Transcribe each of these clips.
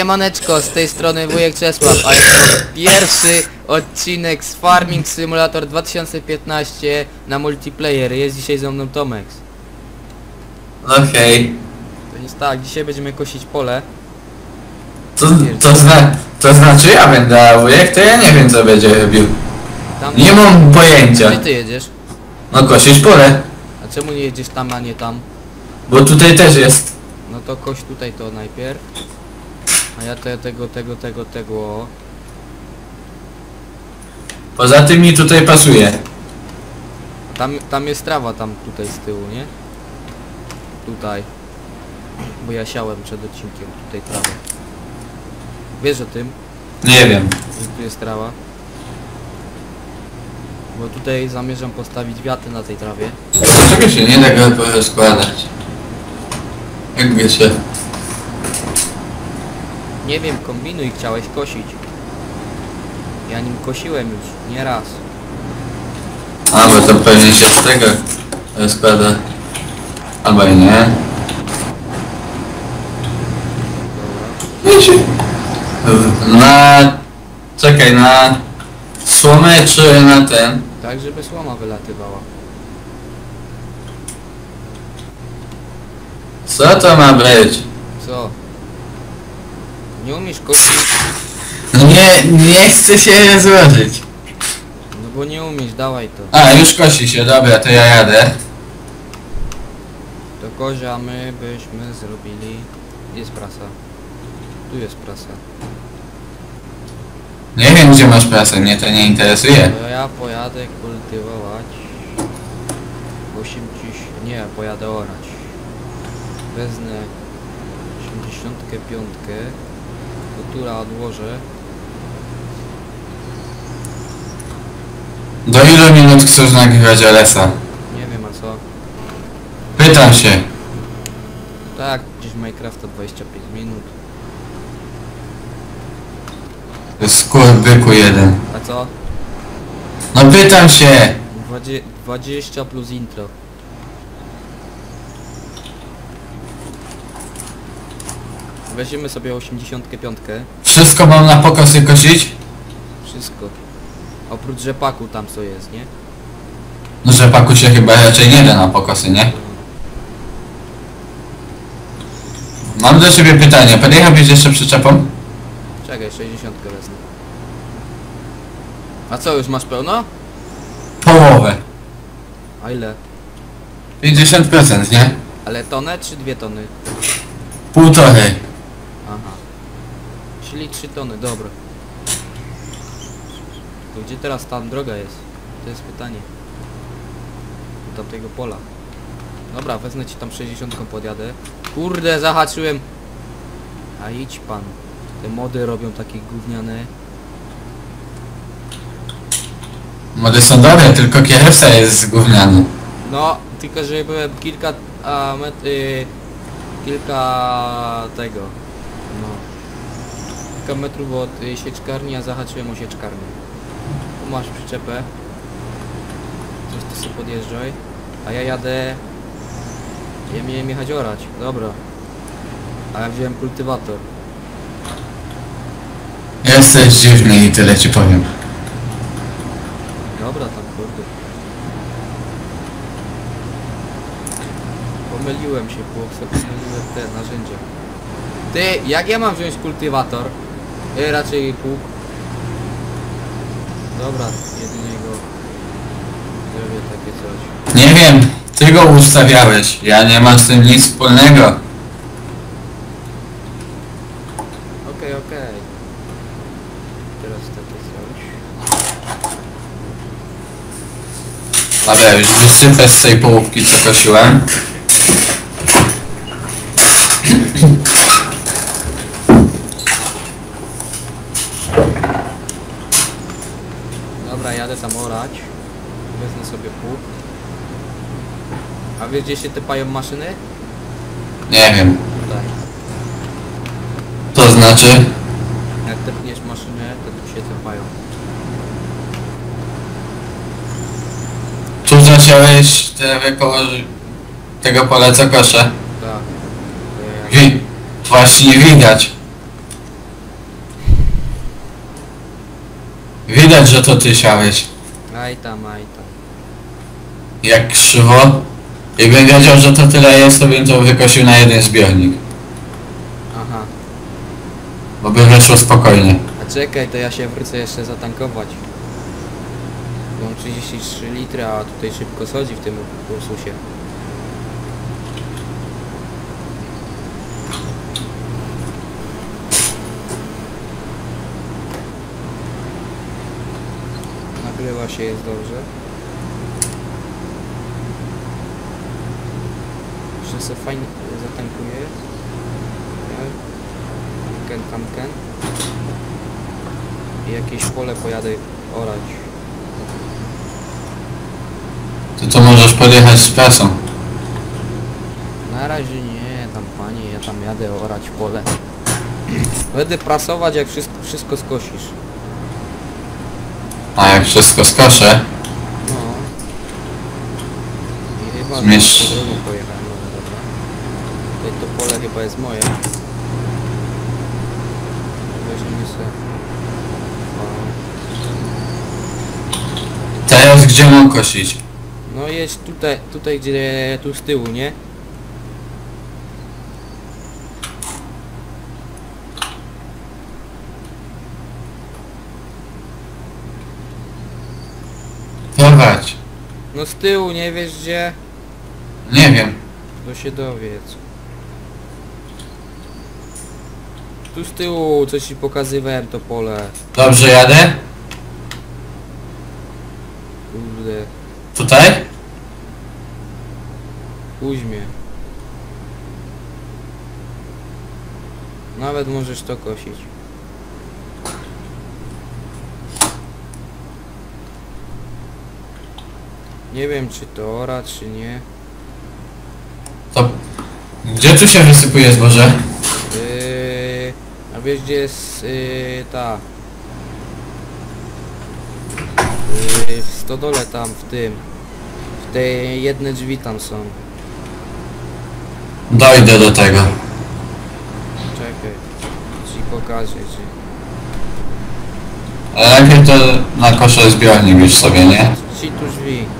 Siemaneczko, z tej strony wujek Czesław, a jest to pierwszy odcinek z Farming Simulator 2015 na multiplayer. Jest dzisiaj ze mną Tomek. Okej. To jest tak, dzisiaj będziemy kosić pole. To, to, zna, to znaczy ja będę, a wujek to ja nie wiem co będzie robił. Tam Nie mam pojęcia. Gdzie ty jedziesz? No kosić pole, A czemu nie jedziesz tam, a nie tam? bo tutaj też jest. No to koś tutaj to najpierw. A ja te, tego, tego, tego, tego. Poza tym mi tutaj pasuje. Tam, tam jest trawa, tam tutaj z tyłu, nie? Tutaj. Bo ja siałem przed odcinkiem tutaj trawę. Wiesz o tym? Nie wiem. że tu jest trawa. Bo tutaj zamierzam postawić wiaty na tej trawie. Dlaczego się nie da go rozkładać? Jakby się... Nie wiem, kombinuj, chciałeś kosić. Ja nim kosiłem już, nie raz. A, bo to pewnie się z tego rozkłada. Albo i nie. Dobra. Nie się... Na... Czekaj, na... Słomę czy na ten? Tak, żeby słoma wylatywała. Co to ma być? Co? Nie umiesz kosić? Nie, nie chcę się złożyć. No bo nie umiesz, dawaj to. A, już kosi się, dobra, to ja jadę. To kozia my byśmy zrobili... Jest prasa? Tu jest prasa. Nie wiem gdzie masz prasę, mnie to nie interesuje. To ja pojadę kultywować. 80... Nie, pojadę orać. Wezmę 85. Kultura odłożę. Do ilu minut chcesz nagrywać Alesa? Nie wiem a co. Pytam się. Tak, gdzieś Minecrafta 25 minut. To jest Skurbyku jeden. A co? No pytam się! 20, 20 plus intro. Weźmiemy sobie 85. Wszystko mam na pokosy kosić? Wszystko. Oprócz rzepaku tam co jest, nie? No rzepaku się chyba raczej nie da na pokosy, nie? Mam do ciebie pytanie, podjechałbyś jeszcze przyczepą? Czekaj, 60 wezmę. A co, już masz pełno? Połowę. A ile? 50%, nie? Ale tonę czy dwie tony? Półtorej. Aha. Czyli 3 tony, dobra. To gdzie teraz tam droga jest? To jest pytanie. Do tamtego pola. Dobra, wezmę ci tam 60 podjadę. Kurde, zahaczyłem. A idź pan. Te mody robią takie gówniane. Mody są dobre, tylko kierowca jest gówniany. No, tylko że byłem kilka a, met, y, kilka tego. Kilka metrów od y, sieczkarni, a zahaczyłem o sieczkarnię. Tu masz przyczepę. Coś ty sobie podjeżdżaj. A ja jadę. Ja miałem jechać orać. Dobra. A ja wziąłem kultywator. Jesteś dziwny i tyle ci powiem. Dobra, tam kurde. Pomyliłem się, chłopcze, pomyliłem te narzędzia. Ty, jak ja mam wziąć kultywator? Y, raczej pług. Dobra, jedynie go zrobię takie coś. Nie wiem, ty go ustawiałeś. Ja nie mam z tym nic wspólnego. Okej, okej. Teraz takie coś. Dobra, już wysypę z tej połówki co kosiłem. zamorać. Wezmę sobie pół. A wiesz gdzie się typają maszyny? Nie wiem. Tutaj. To znaczy? Jak tepniesz maszynę, to tu się typają. Tu zaciąłeś te wykorzy... tego poleca kosze? Tak. Wi właśnie widać. Widać, że to ty siałeś. Aj tam, aj tam. Jak krzywo. Jakbym wiedział, że to tyle jest, to bym to wykosił na jeden zbiornik. Aha. Bo by wyszło spokojnie. A czekaj, to ja się wrócę jeszcze zatankować. Mam 33 litry, a tutaj szybko schodzi w tym Ursusie. Nagrywa się, jest dobrze. Jeszcze sobie fajnie zatankuję. Tamken, tamken. I jakieś pole pojadę orać. To to możesz podjechać z presą. Na razie nie, tam panie, ja tam jadę orać pole. Będę prasować jak wszystko, wszystko skosisz. A jak wszystko skoszę, No. I chyba Zmierz- z drogą pojechałem, no dobra. Tutaj to pole chyba jest moje. Weźmiemy. O, teraz gdzie mam kosić? No jedź tutaj, tutaj gdzie tu z tyłu, nie? No z tyłu, nie wiesz gdzie? Nie wiem. To się dowiedz. Tu z tyłu, co ci pokazywałem to pole. Dobrze jadę? Kurde, Tutaj? Kuźmie. Nawet możesz to kosić. Nie wiem czy to ora, czy nie. To... Gdzie tu się wysypuje zboże? Yy, a wiesz gdzie jest yy, ta... Yy, w stodole tam, w tym. W te jedne drzwi tam są. Dojdę do tego. Czekaj. Ci pokażę, czy... Ale najpierw to na kosze zbiornik już sobie, nie? Ci tu drzwi.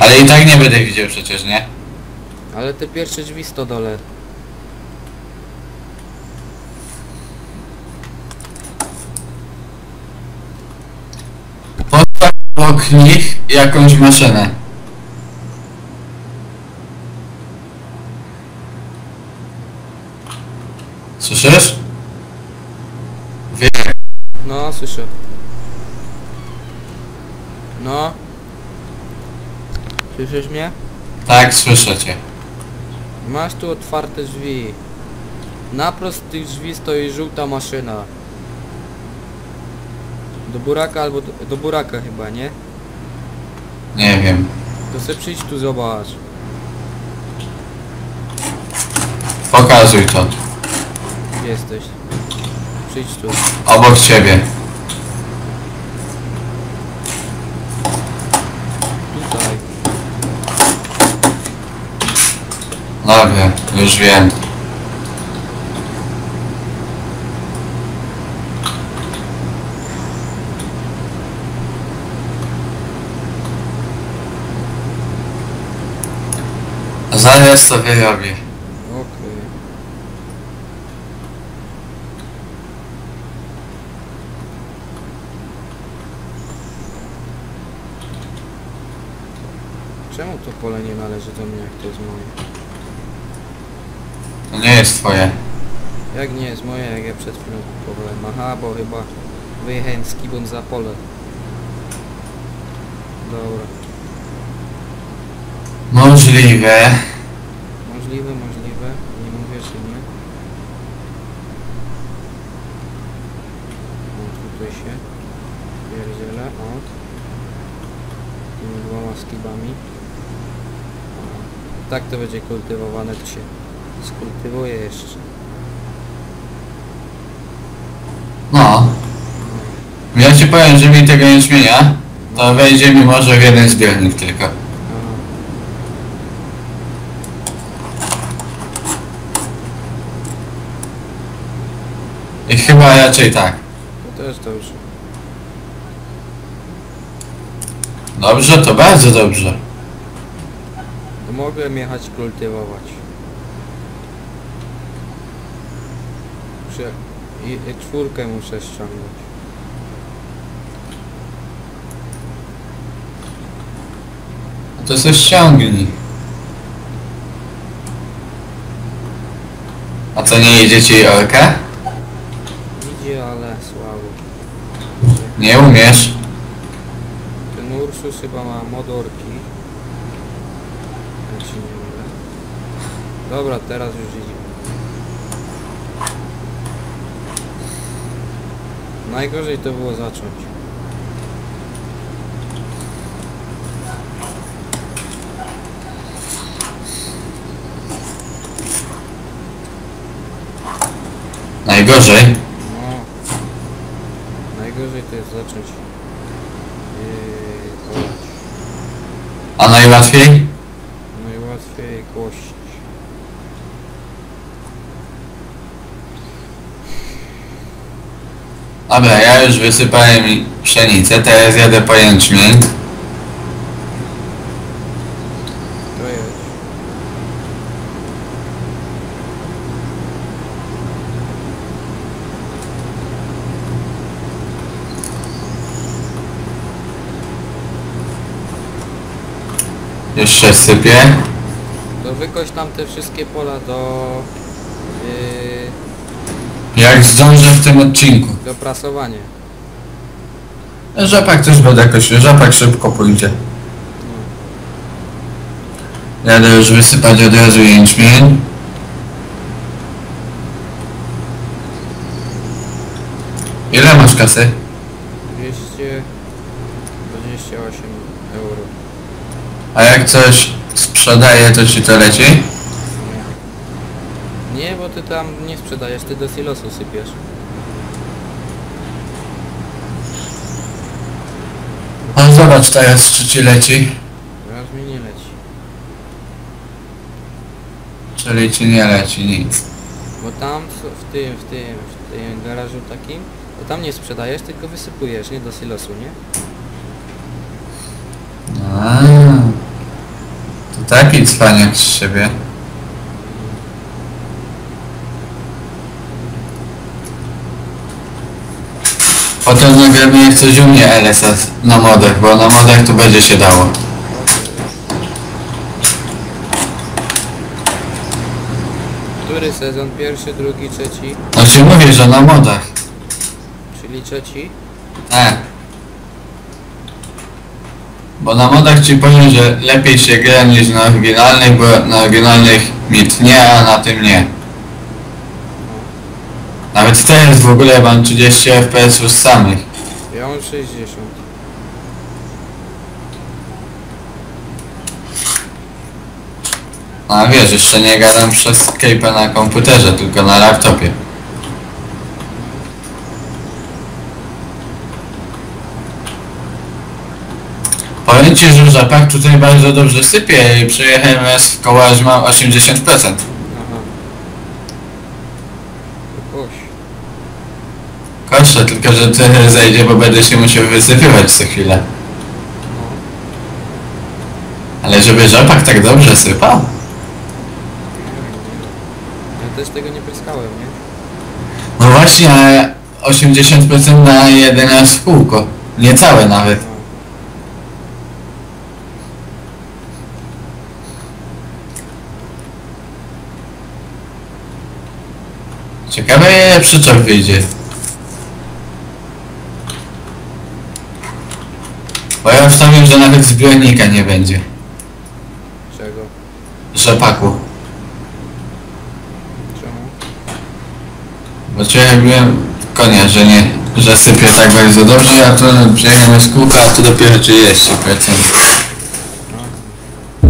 Ale i tak nie będę widział przecież, nie? Ale te pierwsze drzwi w stodole. Postaw obok nich jakąś maszynę. Słyszysz? Wie. No, słyszę. No. Słyszysz mnie? Tak, słyszę cię. Masz tu otwarte drzwi. Naprost tych drzwi stoi żółta maszyna. Do buraka albo do, do buraka chyba, nie? Nie wiem. To se przyjdź tu zobacz. Pokazuj to. Gdzie jesteś? Przyjdź tu. Obok ciebie. Tutaj. Dobra, już wiem. Zaraz to wyrobię. Okej. Czemu to pole nie należy do mnie, jak to jest moje? To nie jest twoje. Jak nie jest moje, jak ja przed chwilą kupowałem? Aha, bo chyba wyjechałem z kibon za pole. Dobra. Możliwe. Możliwe, możliwe. Nie mówię, że nie. O, tutaj się pierdzielę, o. Tymi dwoma skibami. Tak to będzie kultywowane, to się skultywuje jeszcze. No. Ja ci powiem, że mi tego nie zmienia. To wejdzie mi może w jeden zbiornik tylko. I chyba raczej tak. To też dobrze. Dobrze, to bardzo dobrze. To mogę jechać kultywować. Muszę... I, i czwórkę muszę ściągnąć. No to se ściągnij. A co, nie jedzie ci orka? Idzie, ale słabo. Nie umiesz. Ten Ursus chyba ma modorki. Dobra, teraz już idzie. Najgorzej to było zacząć. Najgorzej. No. Najgorzej to jest zacząć. Yy. A najłatwiej? Najłatwiej kłościć. Dobra, ja już wysypałem pszenicę, teraz jadę po jęczmień. To jest. Jeszcze sypię. To wykoś tam te wszystkie pola do... Yy, Jak zdążę w tym odcinku. do prasowania. Rzepak też będę jakoś, rzepak szybko pójdzie. Jadę już wysypać od razu jęczmień. Ile masz kasy? 228 euro. A jak coś sprzedaję, to ci to leci? Ty tam nie sprzedajesz, ty do silosu sypiesz. No zobacz teraz, czy ci leci. Teraz mi nie leci. Czyli ci nie leci nic. Bo tam w w tym, w tym, w tym garażu takim, to tam nie sprzedajesz, tylko wysypujesz, nie do silosu, nie? A, to taki cwaniak z siebie. Potem nagramy jak coś u mnie LSS na modach, bo na modach to będzie się dało. Który sezon? Pierwszy, drugi, trzeci? No ci mówię, że na modach. Czyli trzeci? E. Bo na modach ci powiem, że lepiej się gra niż na oryginalnych, bo na oryginalnych mi tnie, a na tym nie. Nawet teraz w ogóle mam 30 fps już samych. Ja mam 60. A wiesz, jeszcze nie gadam przez Skype'a na komputerze, tylko na laptopie. Powiem ci, że rzepak tutaj bardzo dobrze sypie i przyjechałem raz w koło aż mam 80%. Aha. To Kosze, tylko że trochę zejdzie, bo będę się musiał wysypywać co chwilę. Ale żeby rzepak tak dobrze sypał? Ja też tego nie pryskałem, nie? No właśnie, ale 80% na jeden raz w kółko. Niecałe nawet. Ciekawe ile przyczep wyjdzie. Wstawiam, że nawet zbiornika nie będzie. Czego? Rzepaku. Czemu? Bo cię robiłem konia, że nie, że sypie tak bardzo dobrze, a to przyjechałem z kółka, a to dopiero 30%. No.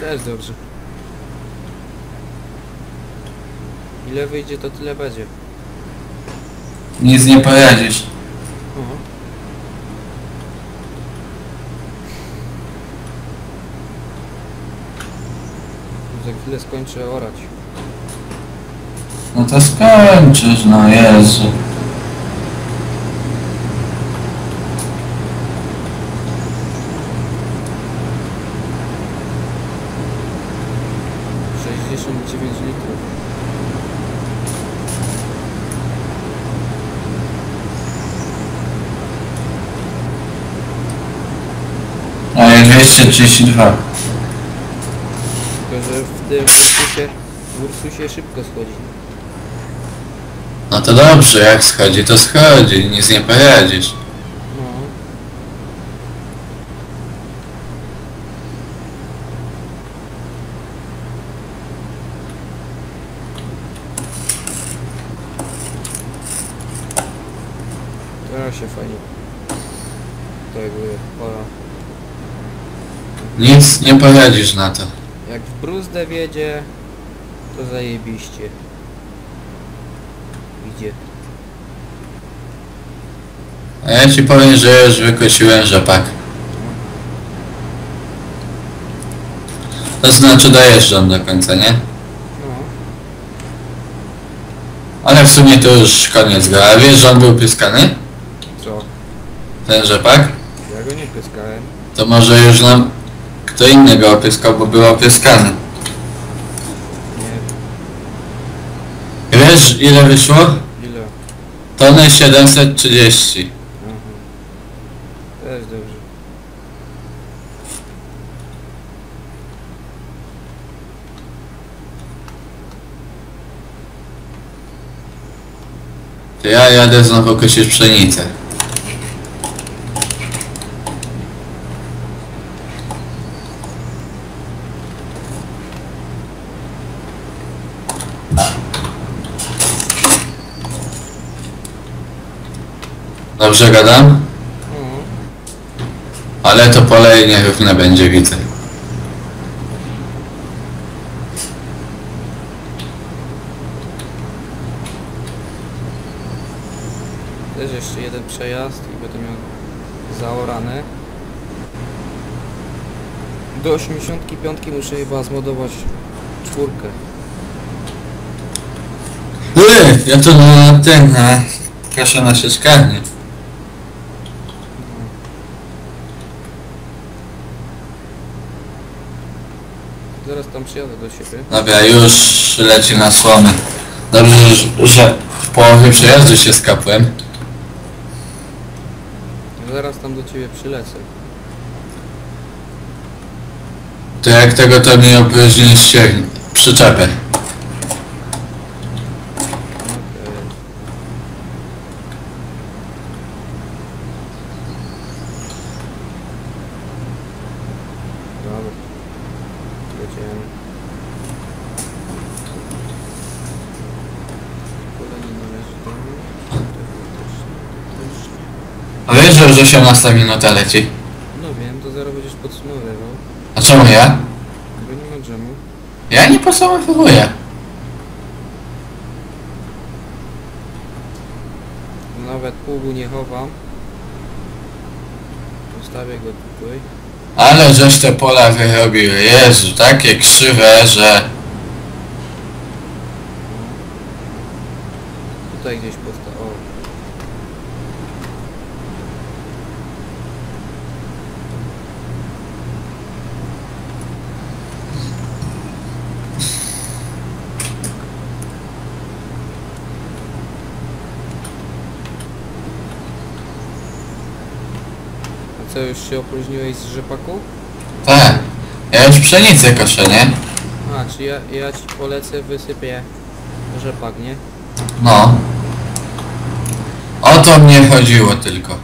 Też dobrze. Ile wyjdzie, to tyle będzie. Nic nie poradzisz. Aha. chwilę skończę orać. No to skończysz, no Jezu. Sześćdziesiąt dziewięć litrów. Ja 232 tym Ursusie, Ursusie szybko schodzi. No to dobrze, jak schodzi, to schodzi, nic nie poradzisz. No. Teraz się fajnie. Tego pola. Nic nie poradzisz na to. Bruzdę wiedzie, to zajebiście. Idzie. A ja ci powiem, że już wykosiłem rzepak. To znaczy dojeżdżam do końca, nie? No. Ale w sumie to już koniec go. A wiesz, że on był pyskany? Co? Ten rzepak? Ja go nie pyskałem. To może już nam kto inny go opyskał, bo był opyskany. Nie. Wiesz ile wyszło? Ile? Tony 730. Aha. Też dobrze. To ja jadę znowu kosić pszenicę. Dobrze gadam? No. Ale to pole nierówne będzie, widzę. Też jeszcze jeden przejazd i będę miał zaorane. Do 85 muszę chyba zmodować czwórkę. Ły, ja to na ten, na kaszę na sieczkarnię. Zaraz tam przyjadę do siebie. Dobra, już leci na słomy. Dobrze, że- że w połowie przejazdu się skapłem. Zaraz tam do ciebie przylecę. To jak tego to mi opróżnisz ścierń, przyczepę. Okej. Dobra. Też. A wiesz, że już 18 minuta leci? No wiem, to zaraz będziesz podsumowywał. A czemu ja? Bo nie ma dżemu. Ja nie podsumowuję. Nawet pługu nie chowam. Zostawię go tutaj. Ale żeś te pola wyrobiły. Jezu, takie krzywe, że... Tutaj gdzieś posta... co, już się opróżniłeś z rzepaku? Tak. Ja już pszenicę koszę, nie? A, czy ja, ja ci polecę, wysypię rzepak, nie? No. O to mnie chodziło tylko.